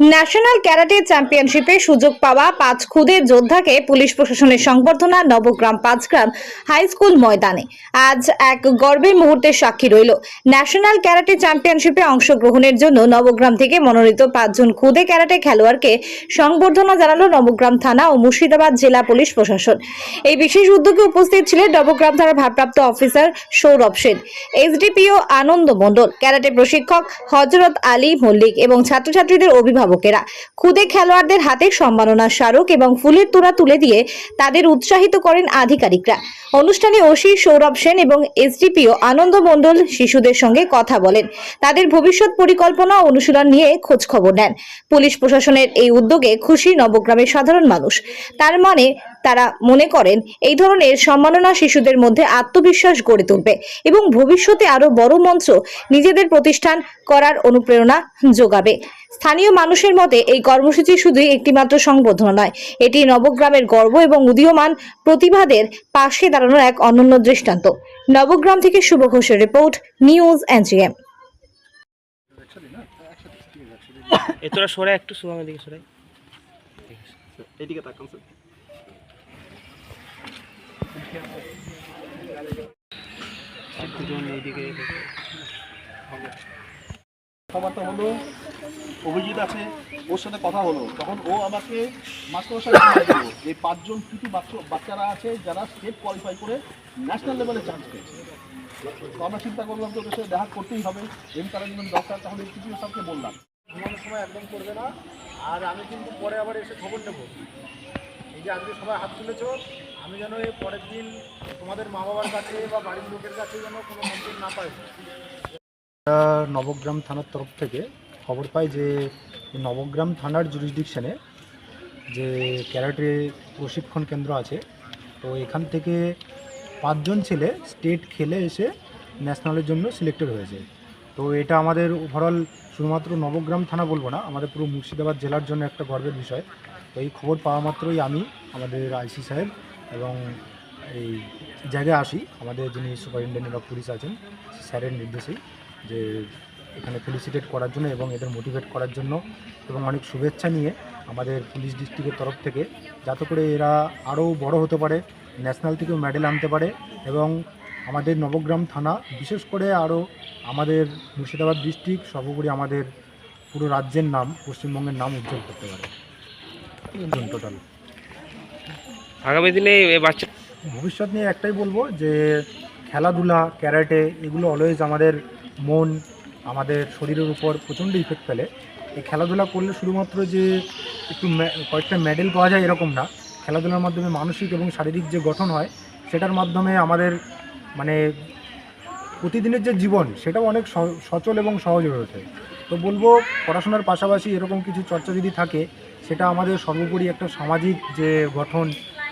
National karate চ্যাম্পিয়নশিপে সুযোগ পাওয়া পাঁচ খুদের যোদ্ধাকে পুলিশ প্রশাসনের সংবর্ধনা, নবগ্রাম পাঁচগ্রাম হাই স্কুল ময়দানে। আজ এক গর্বের মুহূর্তের সাক্ষী রইল। ন্যাশনাল ক্যারাটে চ্যাম্পিয়নশিপে অংশগ্রহণের জন্য নবগ্রাম থেকে মনোনীত পাঁচজন খুদে ক্যারাটে খেলোয়াড়কে সংবর্ধনা জানালো নবগ্রাম থানা ও মুর্শিদাবাদ জেলা পুলিশ প্রশাসন। এই বিশেষ উদ্যোগে উপস্থিত ছিলেন নবগ্রাম থানার ভারপ্রাপ্ত officer Sourav Sen, SDPO Anand Mondal, karate প্রশিক্ষক হজরত আলী মল্লিক এবং ছাত্রছাত্রীদের অভিভাবকেরা। খুদে খেলোয়াড়দের হাতে সম্মাননা স্মারক এবং ফুলের তোড়া তুলে দিয়ে তাদের উৎসাহিত করেন আধিকারিকরা। অনুষ্ঠানে ওসি সৌরভ সেন এবং এসডিপিও আনন্দ মণ্ডল শিশুদের সঙ্গে কথা বলেন। তাদের ভবিষ্যৎ পরিকল্পনা অনুশীলন নিয়ে খোঁজ খবর নেন। পুলিশ প্রশাসনের এই উদ্যোগে খুশি নবগ্রামের সাধারণ মানুষ। তার মানে তারা মনে করেন এই ধরনের সম্মাননা শিশুদের মধ্যে আত্মবিশ্বাস গড়ে তুলবে এবং ভবিষ্যতে আরও বড় মঞ্চ নিজেদের প্রতিষ্ঠান করার অনুপ্রেরণা যোগাবে। স্থানীয় মানুষের মতে এই কর্মসূচি শুধুই একটিমাত্র সংবর্ধনা নয় এটি নবগ্রামের গর্ব এবং উদীয়মান প্রতিভাদের পাশে দাঁড়ানোর এক অনন্য দৃষ্টান্ত। নবগ্রাম থেকে শুভ ঘোষের রিপোর্ট নিউজ এনজিএম। এ তোরা সরে একটু সুমামের দিকে সরে। এইদিকে তাকান স্যার। কথাবার্তা হলো, অভিজিৎ আছে, ওর সাথে কথা হলো। তখন ও আমাকে বলল এই পাঁচজন কিছু বাচ্চা বাচ্চারা আছে যারা স্টেট কোয়ালিফাই করে ন্যাশনাল লেভেলে চান্স পেয়েছে। তো আমরা চিন্তা করলাম তো ওদের দেখা করতেই হবে। এনকারেজমেন্ট দরকার, তাহলে কিছু সবকে বললাম। সময় একদম করবে না। আর আমি কিন্তু পরে আবার এসে খবর নেব। এই যে আজকে সবাই হাত তুলেছ, আমি যেন এই পরের দিন তোমাদের মা বাবার কাছে বা বাড়ির লোকের কাছে যেন কোনো মন্তব্য না পাই। নবগ্রাম থানার তরফ থেকে খবর পাই যে, নবগ্রাম থানার জুরিসডিকশনে যে ক্যারাটে প্রশিক্ষণ কেন্দ্র আছে, তো এখান থেকে পাঁচজন ছেলে স্টেট খেলে এসে ন্যাশনালের জন্য সিলেক্টেড হয়েছে। তো এটা আমাদের ওভারঅল শুধুমাত্র নবগ্রাম থানা বলব না, আমাদের পুরো মুর্শিদাবাদ জেলার জন্য একটা গর্বের বিষয়। এই খবর পাওয়া মাত্রই আমি, আমাদের আইসি সাহেব এবং এই জায়গায় আসি। আমাদের যিনি সুপারিনটেন্ডেন্ট অফ পুলিশ আছেন স্যারের নির্দেশেই যে এখানে ফেলিসিটেট করার জন্য এবং এদের মোটিভেট করার জন্য এবং অনেক শুভেচ্ছা নিয়ে আমাদের পুলিশ ডিস্ট্রিক্টের তরফ থেকে যাতে করে এরা আরও বড় হতে পারে, ন্যাশনাল থেকেও মেডেল আনতে পারে এবং আমাদের নবগ্রাম থানা, বিশেষ করে আরও আমাদের মুর্শিদাবাদ ডিস্ট্রিক্ট, সর্বোপরি আমাদের পুরো রাজ্যের নাম, পশ্চিমবঙ্গের নাম উজ্জ্বল করতে পারে। টোটাল আগামী দিনে বাচ্চা ভবিষ্যৎ নিয়ে একটাই বলব যে খেলাধুলা ক্যারাটে এগুলো অলওয়েজ আমাদের মন আমাদের শরীরের উপর প্রচণ্ড ইফেক্ট ফেলে। এই খেলাধুলা করলে শুধুমাত্র যে একটু কয়েকটা মেডেল পাওয়া যায় এরকম না। খেলাধুলার মাধ্যমে মানসিক এবং শারীরিক যে গঠন হয় সেটার মাধ্যমে আমাদের মানে প্রতিদিনের যে জীবন সেটাও অনেক স- সচল এবং সহজ হয়ে ওঠে। তো বলব পড়াশোনার পাশাপাশি এরকম কিছু চর্চা যদি থাকে সেটা আমাদের সর্বোপরি একটা সামাজিক যে গঠন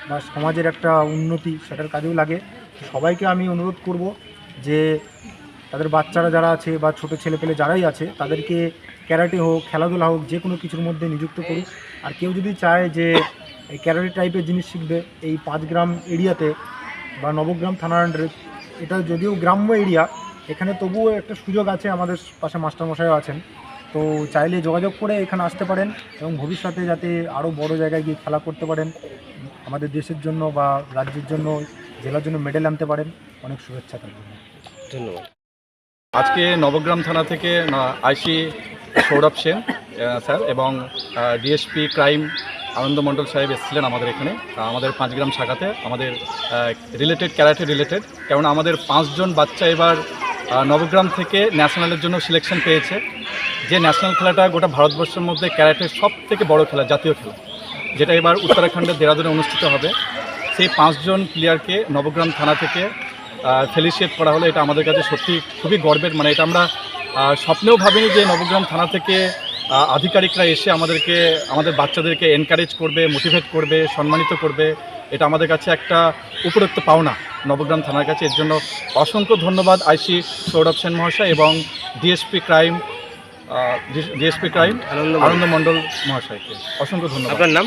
বা সমাজের একটা উন্নতি সেটার কাজেও লাগে। সবাইকে আমি অনুরোধ করব যে তাদের বাচ্চারা যারা আছে বা ছোটো ছেলেপেলে যারাই আছে, তাদেরকে ক্যারাটে হোক, খেলাধুলা হোক, যে কোনো কিছুর মধ্যে নিযুক্ত করুক। আর কেউ যদি চায় যে এই ক্যারাটে টাইপের জিনিস শিখবে, এই পাঁচ গ্রাম এরিয়াতে বা নবগ্রাম থানার আন্ডারে এটা যদিও গ্রাম্য এরিয়া, এখানে তবুও একটা সুযোগ আছে আমাদের পাশে মাস্টারমশাইও আছেন। তো চাইলে যোগাযোগ করে এখানে আসতে পারেন এবং ভবিষ্যতে যাতে আরও বড় জায়গায় গিয়ে খেলা করতে পারেন। আমাদের দেশের জন্য বা রাজ্যের জন্য জেলার জন্য মেডেল আনতে পারেন। অনেক শুভেচ্ছা থাকবে। ধন্যবাদ। আজকে নবগ্রাম থানা থেকে আইসি সৌরভ সেন স্যার এবং ডিএসপি ক্রাইম আনন্দ মণ্ডল সাহেব এসেছিলেন আমাদের এখানে। আমাদের পাঁচগ্রাম শাখাতে আমাদের রিলেটেড ক্যারাটে রিলেটেড কেননা আমাদের পাঁচজন বাচ্চা এবার নবগ্রাম থেকে ন্যাশনালের জন্য সিলেকশন পেয়েছে। যে ন্যাশনাল খেলাটা গোটা ভারতবর্ষের মধ্যে ক্যারাটের সব থেকে বড় খেলা, জাতীয় খেলা, যেটা এবার উত্তরাখণ্ডের দেরাদুনে অনুষ্ঠিত হবে। সেই পাঁচজন প্লেয়ারকে নবগ্রাম থানা থেকে ফেলিসিয়েট করা হলো। এটা আমাদের কাছে সত্যি খুবই গর্বের। মানে এটা আমরা স্বপ্নেও ভাবিনি যে নবগ্রাম থানা থেকে আধিকারিকরা এসে আমাদেরকে, আমাদের বাচ্চাদেরকে এনকারেজ করবে মোটিভেট করবে, সম্মানিত করবে। এটা আমাদের কাছে একটা উপরোক্ত পাওনা নবগ্রাম থানার কাছে। এর জন্য অসংখ্য ধন্যবাদ আইসি সৌরভ সেন মহাশয় এবং DSP crime DSP crime Anand Mondal. মহাশয়কে। অসংখ্য ধন্যবাদ। আপনার নাম?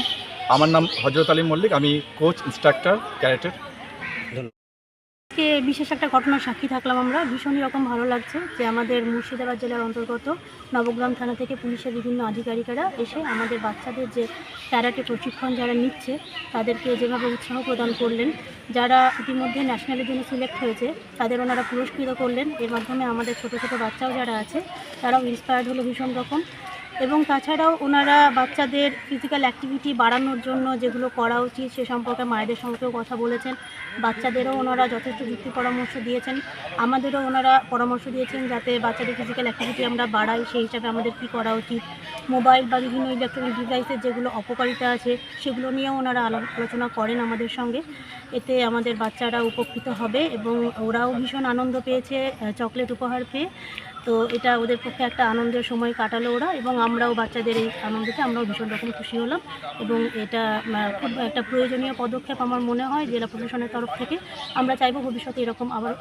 আমার নাম হজরত আলী মল্লিক আমি কোচ ইনস্ট্রাক্টর ক্যারেটের। আজকে বিশেষ একটা ঘটনার সাক্ষী থাকলাম আমরা। ভীষণই রকম ভালো লাগছে যে আমাদের মুর্শিদাবাদ জেলার অন্তর্গত নবগ্রাম থানা থেকে পুলিশের বিভিন্ন আধিকারিকেরা এসে আমাদের বাচ্চাদের যে ক্যারাটে প্রশিক্ষণ যারা নিচ্ছে, তাদেরকে যেভাবে উৎসাহ প্রদান করলেন, যারা ইতিমধ্যে ন্যাশনালের জন্য সিলেক্ট হয়েছে, তাদের ওনারা পুরস্কৃত করলেন। এর মাধ্যমে আমাদের ছোটো ছোটো বাচ্চাও যারা আছে, তারাও ইন্সপায়ার্ড হলো ভীষণ রকম। এবং তাছাড়াও ওনারা বাচ্চাদের ফিজিক্যাল অ্যাক্টিভিটি বাড়ানোর জন্য যেগুলো করা উচিত সে সম্পর্কে মায়েদের সঙ্গেও কথা বলেছেন। বাচ্চাদেরও ওনারা যথেষ্ট যুক্তি পরামর্শ দিয়েছেন। আমাদেরও ওনারা পরামর্শ দিয়েছেন যাতে বাচ্চাদের ফিজিক্যাল অ্যাক্টিভিটি আমরা বাড়াই, সেই হিসাবে আমাদের কী করা উচিত। মোবাইল বা বিভিন্ন ইলেকট্রনিক ডিভাইসের যেগুলো অপকারিতা আছে, সেগুলো নিয়েও ওনারা আলো- আলোচনা করেন আমাদের সঙ্গে। এতে আমাদের বাচ্চারা উপকৃত হবে এবং ওরাও ভীষণ আনন্দ পেয়েছে চকলেট উপহার পেয়ে। তো এটা ওদের পক্ষে একটা আনন্দের সময় কাটালো ওরা এবং আমরাও বাচ্চাদের এই আনন্দতে আমরাও ভীষণ রকম খুশি হলাম এবং এটা খুব একটা প্রয়োজনীয় পদক্ষেপ আমার মনে হয় জেলা প্রশাসনের তরফ থেকে। আমরা চাইব ভবিষ্যতে এরকম আবার।